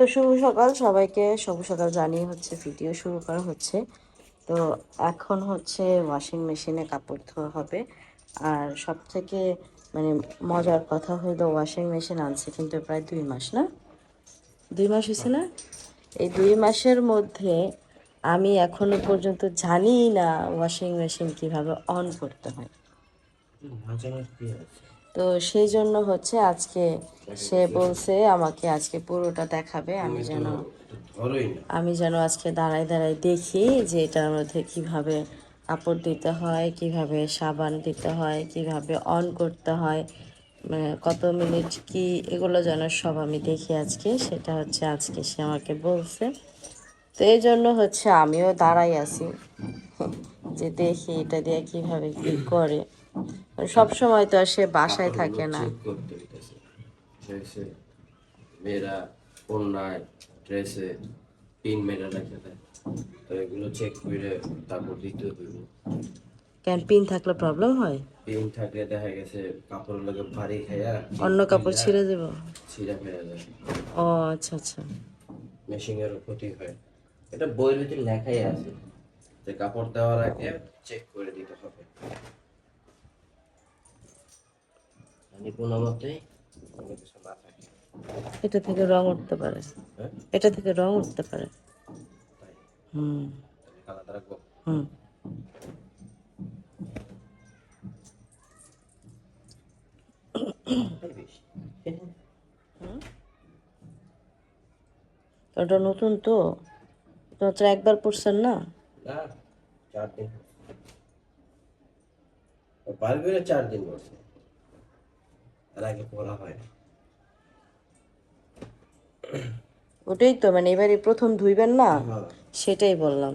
তো শুভ সকাল। সবাইকে শুভ সকাল জানিয়ে হচ্ছে ভিডিও শুরু করা হচ্ছে। তো এখন হচ্ছে ওয়াশিং মেশিনে কাপড় ধোয়া হবে। আর সব থেকে মানে মজার কথা হলো ওয়াশিং মেশিন আনছে কিন্তু প্রায় দুই মাস না? দুই মাস হয়েছে না? এই দুই মাসের মধ্যে আমি এখনও পর্যন্ত জানি না ওয়াশিং মেশিন কীভাবে অন করতে হয়। তো সেই জন্য হচ্ছে আজকে সে বলছে আমাকে আজকে পুরোটা দেখাবে আমি যেন আমি যেন আজকে দাঁড়ায় দাঁড়ায় দেখি যে এটার মধ্যে কীভাবে কাপড় দিতে হয় কীভাবে সাবান দিতে হয় কীভাবে অন করতে হয় মানে কত মিনিট কি এগুলো যেন সব আমি দেখি আজকে। সেটা হচ্ছে আজকে সে আমাকে বলছে। তো এই জন্য হচ্ছে আমিও দাঁড়াই আছি যে দেখি এটা দিয়ে কীভাবে কি করে। সব সময় তো আর সে বাসায় থাকে না। ড্রেসে মেয়েরা কন্যায় ড্রেসে পিন মেয়েরা রেখে দেয়। তো এগুলো চেক করে তারপর দিতে হইব কেন পিন থাকলে প্রবলেম হয়? পিন থাকলে দেখা গেছে কাপড়ের লগে ভারী খাইয়া অন্য কাপড় ছিঁড়ে দেবো ছিঁড়া ফেরা যায় ও আচ্ছা আচ্ছা। মেশিংয়েরও ক্ষতি হয়। এটা বইয়ের ভিতরে লেখাই আছে যে কাপড় দেওয়ার আগে চেক করে দিতে হবে। মানে কোনো মতেই কোনো কিছু না থাকে এটা থেকে রং উঠতে পারে। হ্যাঁ? এটা থেকে রং উঠতে পারে। হুম। আলাদা রাখব হুম। ওটা নতুন তো। মাত্র একবার পড়ছেন না? চার দিন। চার দিন তার আগে হয় ওটাই তো মানে এবারে প্রথম ধুইবেন না? হ্যাঁ। সেটাই বললাম।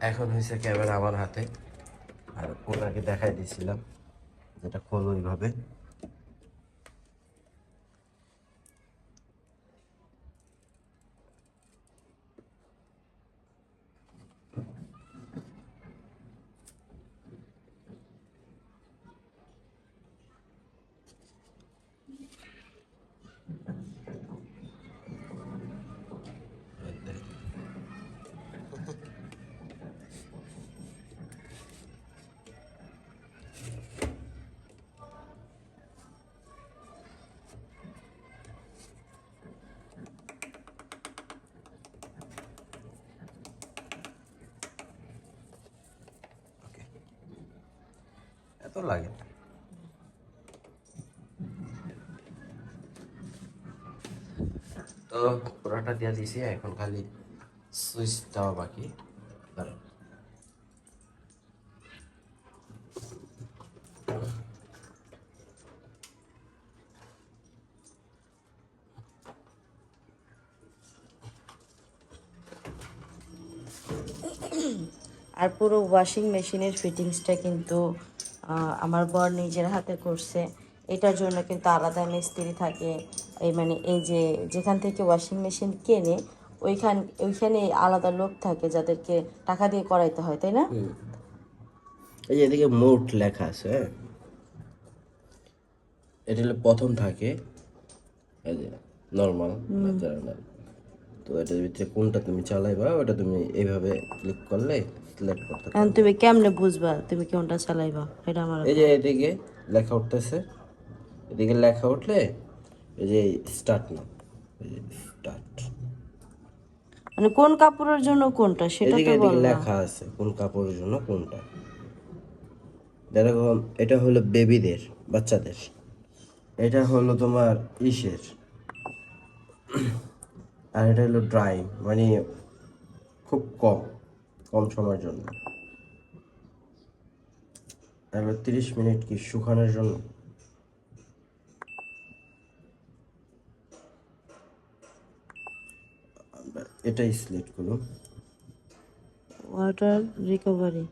এখন হয়েছে ক্যামেরা আমার হাতে আর ওনাকে দেখাই দিয়েছিলাম যেটা খোলো ওইভাবে। এত লাগে। তো পুরাটা দিয়ে দিছি, এখন খালি সুইচ দেওয়া বাকি আর পুরো ওয়াশিং মেশিনের ফিটিংসটা কিন্তু আমার বর নিজের হাতে করছে। এটার জন্য কিন্তু আলাদা মিস্ত্রি থাকে। এই মানে এই যে যেখান থেকে ওয়াশিং মেশিন কেনে ওইখান ওইখানে আলাদা লোক থাকে যাদেরকে টাকা দিয়ে করাইতে হয় তাই না? এই যে এদিকে মোট লেখা আছে হ্যাঁ? এটা হলো প্রথম থাকে। এই যে নর্মাল তো এটার ভিতরে কোনটা তুমি চালাইবা ওটা তুমি এইভাবে ক্লিক করলে সিলেক্ট করতে পারো। এখন তুমি কেমনে বুঝবা তুমি কোনটা চালাইবা? এটা আমার এই যে এদিকে লেখা উঠতেছে। এদিকে লেখা উঠলে এই যে স্টার্ট না এই যে স্টার্ট মানে কোন কাপড়ের জন্য কোনটা সেটা তো এদিকে লেখা আছে কোন কাপড়ের জন্য কোনটা। যেরকম এটা হলো বেবিদের বাচ্চাদের। এটা হলো তোমার ইসের। আর এটা হলো ড্রাই মানে খুব কম কম সময়ের জন্য। হলো তিরিশ মিনিট কি শুকানোর জন্য। এটাই সিলেক্ট করুন ওয়াটার রিকভারি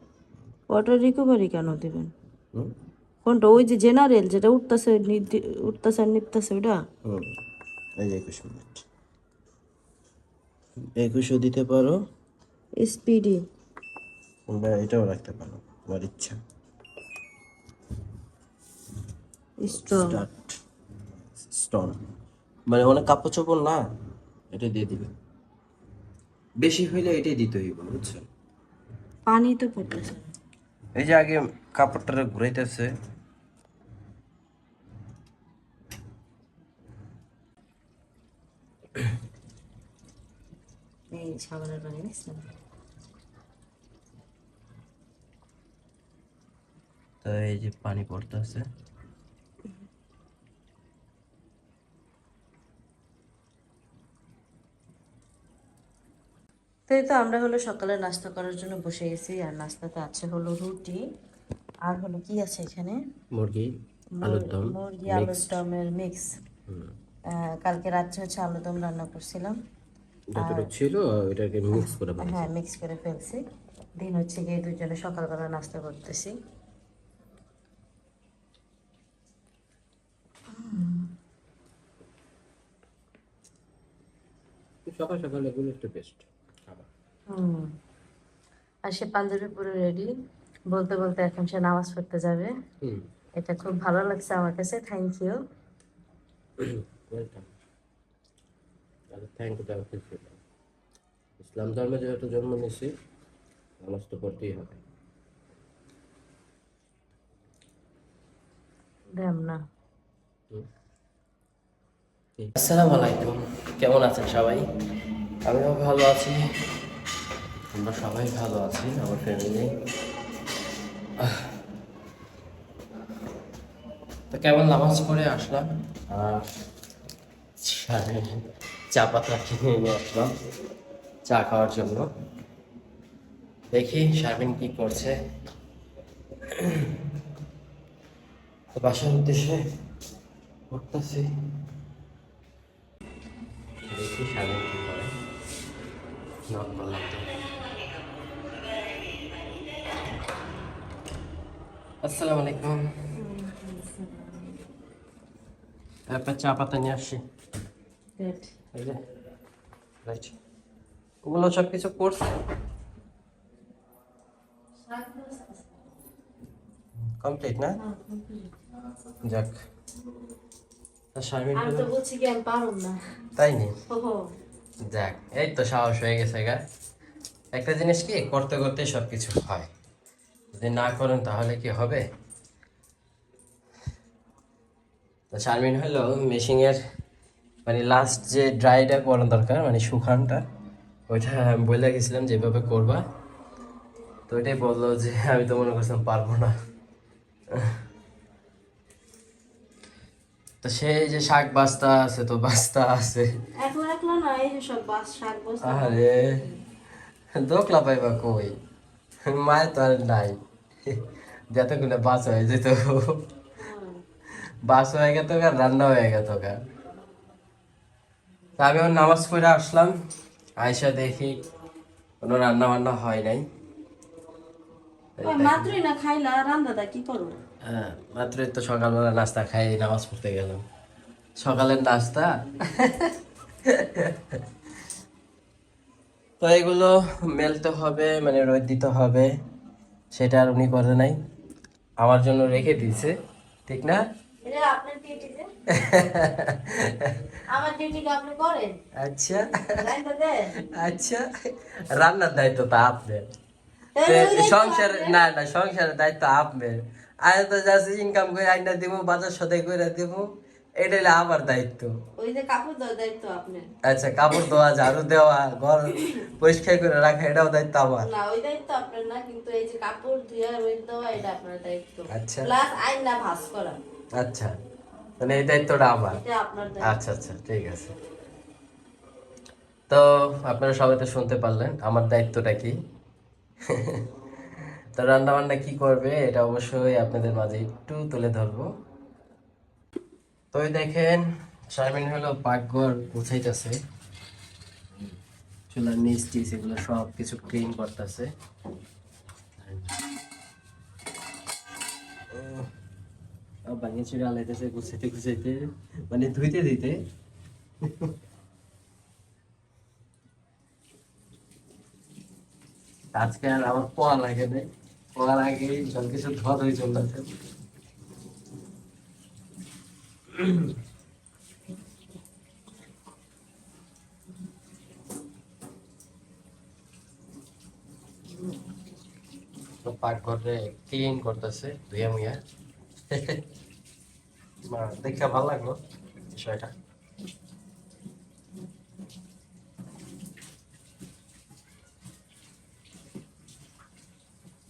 ওয়াটার রিকভারি কেন দেবেন? কোনটা? ওই যে জেনারেল যেটা উঠতেছে উঠতেছে আর নিপতেছে ওটা হুম। এই যে একুশ মিনিট। একুশও দিতে পারো। স্পিডি বা এটাও রাখতে পারো তোমার ইচ্ছা। স্ট্রং মানে অনেক কাপড় চোপড় না এটা দিয়ে দিবে। বেশি হইলে এটাই দিতে হইব বুঝছ? পানি তো পড়তেছে। এই যে আগে কাপড়টা ঘুরাইতেছে এই সাবানের পানি নিচ্ছেন তো এই যে পানি পড়তেছে তো এই তো আমরা হলো সকালে নাস্তা করার জন্য বসে গেছি আর নাস্তাতে আছে হলো রুটি। আর হলো কি আছে এখানে? মুরগি আলুর দম মুরগি আলুর দমের মিক্স কালকে রাত্রে হচ্ছে আলুর দম রান্না করছিলাম। যতটুকু ছিল ওইটাকে মিক্স করে বানাই। হ্যাঁ মিক্স করে ফেলছি। দিন হচ্ছে গিয়ে দুজনে সকালবেলা নাস্তা করতেছি। সকাল সকাল এগুলো একটু বেস্ট আর সে পাঞ্জাবি পুরো রেডি বলতে বলতে এখন সে নামাজ পড়তে যাবে। এটা খুব ভালো লাগছে আমার কাছে thank you welcome thank you. ইসলাম ধর্মে যেহেতু জন্ম নিয়েছি নামাজ তো পড়তেই হবে। আসসালামু আলাইকুম। কেমন আছেন সবাই? আমিও ভালো আছি। আমরা সবাই ভালো আছি আমার ফ্যামিলি তো কেমন নামাজ পড়ে আসলাম আর চা- পাতা কিনে নিয়ে আসলাম। চা খাওয়ার জন্য। দেখি শারমিন কি করছে। তো বাসার উদ্দেশ্যে করতেছি দেখি শারমিন কি করে। নক করলাম তো। আসসালামু আলাইকুম। একটা চা পাতা নিয়ে আসছি Good. এই যে রাইট ওগুলো সব কিছু করছে? কমপ্লিট না? যাক। না। তাই নেই যাক এই তো সাহস হয়ে গেছে গা। একটা জিনিস কি করতে করতে সব কিছু হয়। যদি না করেন তাহলে কি হবে? তো শারমিন হলো মেশিংয়ের মানে লাস্ট যে ড্রাইটা করানো দরকার মানে শুকানটা ওইটা আমি বলে গেছিলাম যেভাবে করবা। তো ওইটাই বলল যে আমি তো মনে করছিলাম পারব না। তো সেই যে শাক বাস্তা আছে তো বাস্তা আছে। আরে দোকলা পাইবা কই? মায়ের তো আর নাই। যতগুলো বাস হয়ে যেত। বাস হয়ে গেত রান্না হয়ে গেত তা আমি ওর নামাজ পড়ে আসলাম। আয়সা দেখি কোনো রান্না বান্না হয় নাই। মাত্রই না খাইলা রান্দাটা কি করো? হ্যাঁ মাত্রই তো সকালবেলা নাস্তা খাই নামাজ পড়তে গেলাম। সকালের নাস্তা। তো এগুলো মেলতে হবে মানে রোদ দিতে হবে সেটা আর উনি করে নাই। আমার জন্য রেখে দিয়েছে ঠিক না এটা আপনার ডিউটি যে আমার ডিউটি আপনি করেন? আচ্ছা। আচ্ছা। রান্নার দায়িত্ব তো আপনার। সংসার না না সংসারের দায়িত্ব আপনার। আমি তো যাচ্ছি ইনকাম করে আইনা দিব বাজার সদাই করে দিব এটা হলো আমার দায়িত্ব। ওই যে কাপড় দেওয়ার দায়িত্ব আপনার। আচ্ছা কাপড় ধোয়া ঝাড়ু দেওয়া ঘর পরিষ্কার করে রাখা এটাও দায়িত্ব আমার। না ওই দায়িত্ব আপনার না কিন্তু এই যে কাপড় ধুয়া রোদ দেওয়া এটা আপনার দায়িত্ব। আচ্ছা। প্লাস আইনা ভাস করা। আচ্ছা। মানে এই দায়িত্বটা আমার। আচ্ছা আচ্ছা ঠিক আছে। তো আপনারা সবাই তো শুনতে পারলেন আমার দায়িত্বটা কি? তো রান্না বান্না কি করবে এটা অবশ্যই আপনাদের মাঝে একটু তুলে ধরবো। তো এই দেখেন শারমিন হলো পাকঘর গুছাইতেছে। চুলার নিচ টিচ এগুলো সব কিছু ক্লিন করতেছে। চুড়ে আলাইতেছে গুছাইতে গুছাইতে মানে ধুইতে দিতে আজকে আর আমার পোয়া লাগে নাই। পোয়ার আগে সব কিছু ধোয়া ধুই চলতেছে। পাকঘরে ক্লিন করতেছে ধুইয়া মুইয়া। মা, দেখে ভালো লাগল বিষয়টা।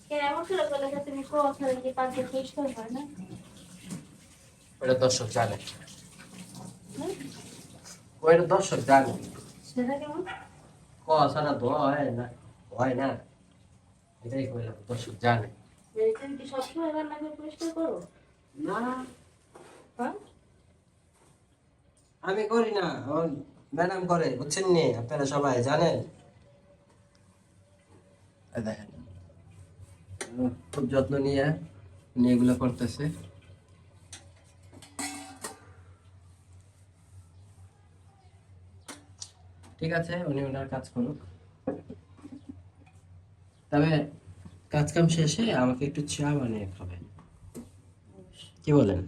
কি দর্শক জানে। ওইটা দর্শক জানে। কেমন? ধোয়া হয় না হয় না। এটাই কইলাম দর্শক জানে। সবসময় রান্না করে পরিষ্কার করো? না। আমি করি না, আমার ম্যাডাম করে, বুঝছেন নি? আপনারা সবাই জানেন। দেখেন। খুব যত্ন নিয়ে এগুলো করতেছে। ঠিক আছে, উনি ওনার কাজ করুক। তবে কাজ কাম শেষে আমাকে একটু চা বানিয়ে খাবেন কি বলেন?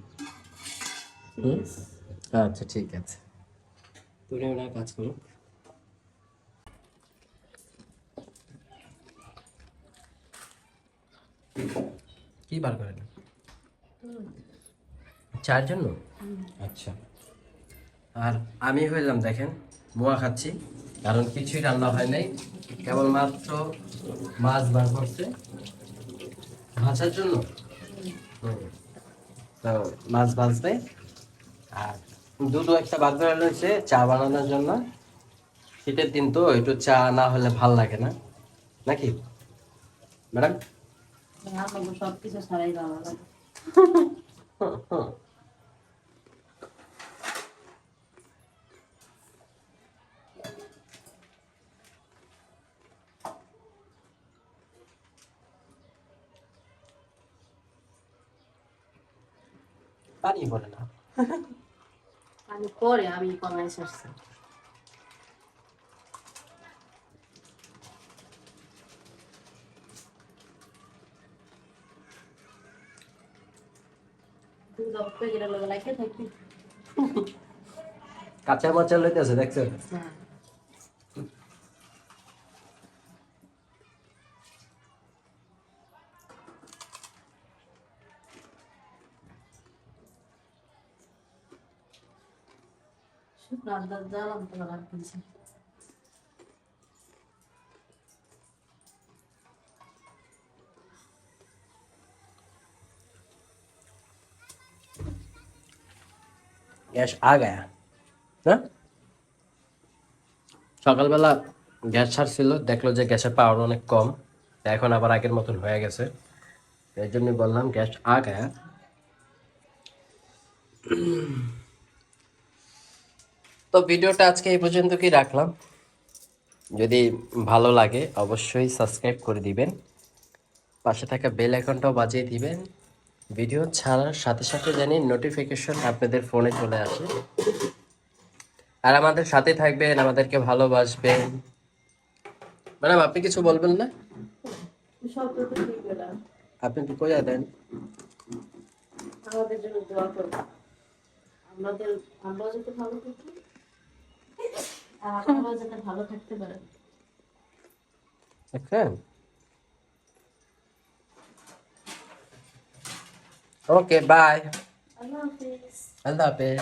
আচ্ছা ঠিক আছে। তুমি ওনার কাজ করুক। কি বার করেন চার জন্য? আচ্ছা। আর আমি হইলাম দেখেন মোয়া খাচ্ছি কারণ কিছুই রান্না হয় নাই। কেবলমাত্র মাছ বার করছে। ভাজার জন্য? মাছ ভাজবে। আর দুটো একটা বাদ করে রয়েছে চা বানানোর জন্য। শীতের দিন তো একটু চা না হলে ভালো লাগে না। নাকি? ম্যাডাম? পানি পড়ে না। পরে আমি কমাই আসছি কাঁচা মাচা লইতেছে দেখছ গ্যাস আ গায়া না সকালবেলা গ্যাস ছাড়ছিল দেখল যে গ্যাসের পাওয়ার অনেক কম। এখন আবার আগের মতন হয়ে গেছে। এই জন্য বললাম গ্যাস আ গায়া তো ভিডিওটা আজকে এই পর্যন্ত কি রাখলাম। যদি ভালো লাগে অবশ্যই সাবস্ক্রাইব করে দিবেন। পাশে থাকা বেল আইকনটাও বাজিয়ে দিবেন। ভিডিও ছাড়ার সাথে সাথে জানি নোটিফিকেশন আপনাদের ফোনে চলে আসে। আর আমাদের সাথে থাকবেন, আমাদেরকে ভালোবাসবেন। ম্যাডাম, আপনি কিছু বলবেন না? আপনি কি কোথায় দেন। আমাদের জন্য দোয়া করব আমাদের আমরা যাতে ভালো থাকি আর আপনারাও যাতে ভালো থাকতে পারেন দেখেন ওকে বাই আল্লাহ হাফিজ আল্লাহ হাফেজ